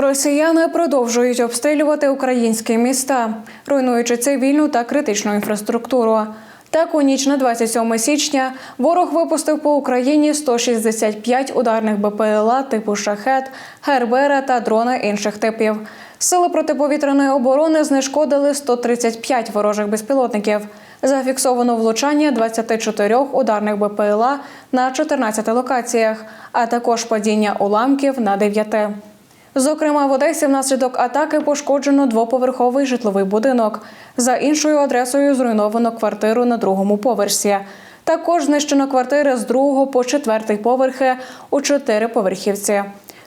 Росіяни продовжують обстрілювати українські міста, руйнуючи цивільну та критичну інфраструктуру. Так, у ніч на 27 січня ворог випустив по Україні 165 ударних БПЛА типу шахет, гербера та дрони інших типів. Сили протиповітряної оборони знешкодили 135 ворожих безпілотників. Зафіксовано влучання 24 ударних БПЛА на 14 локаціях, а також падіння уламків на 9. Зокрема, в Одесі внаслідок атаки пошкоджено двоповерховий житловий будинок. За іншою адресою зруйновано квартиру на другому поверсі. Також знищено квартири з другого по четвертий поверхи у чотириповерхівці.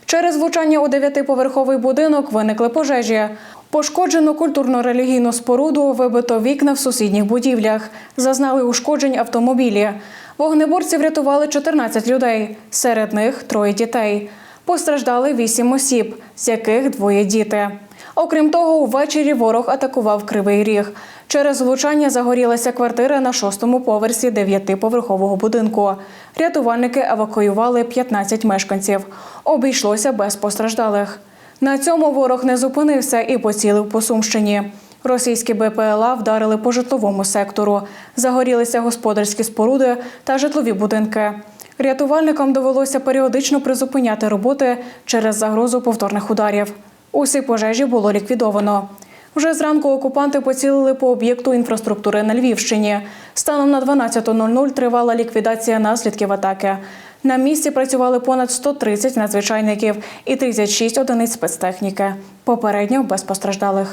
Через влучання у дев'ятиповерховий будинок виникли пожежі. Пошкоджено культурно-релігійну споруду, вибито вікна в сусідніх будівлях. Зазнали ушкоджень автомобілі. Вогнеборці врятували 14 людей, серед них троє дітей. Постраждали вісім осіб, з яких двоє діти. Окрім того, увечері ворог атакував Кривий Ріг. Через влучання загорілася квартира на шостому поверсі дев'ятиповерхового будинку. Рятувальники евакуювали 15 мешканців. Обійшлося без постраждалих. На цьому ворог не зупинився і поцілив по Сумщині. Російські БПЛА вдарили по житловому сектору. Загорілися господарські споруди та житлові будинки. Рятувальникам довелося періодично призупиняти роботи через загрозу повторних ударів. Усі пожежі було ліквідовано. Вже зранку окупанти поцілили по об'єкту інфраструктури на Львівщині. Станом на 12.00 тривала ліквідація наслідків атаки. На місці працювали понад 130 надзвичайників і 36 одиниць спецтехніки. Попередньо без постраждалих.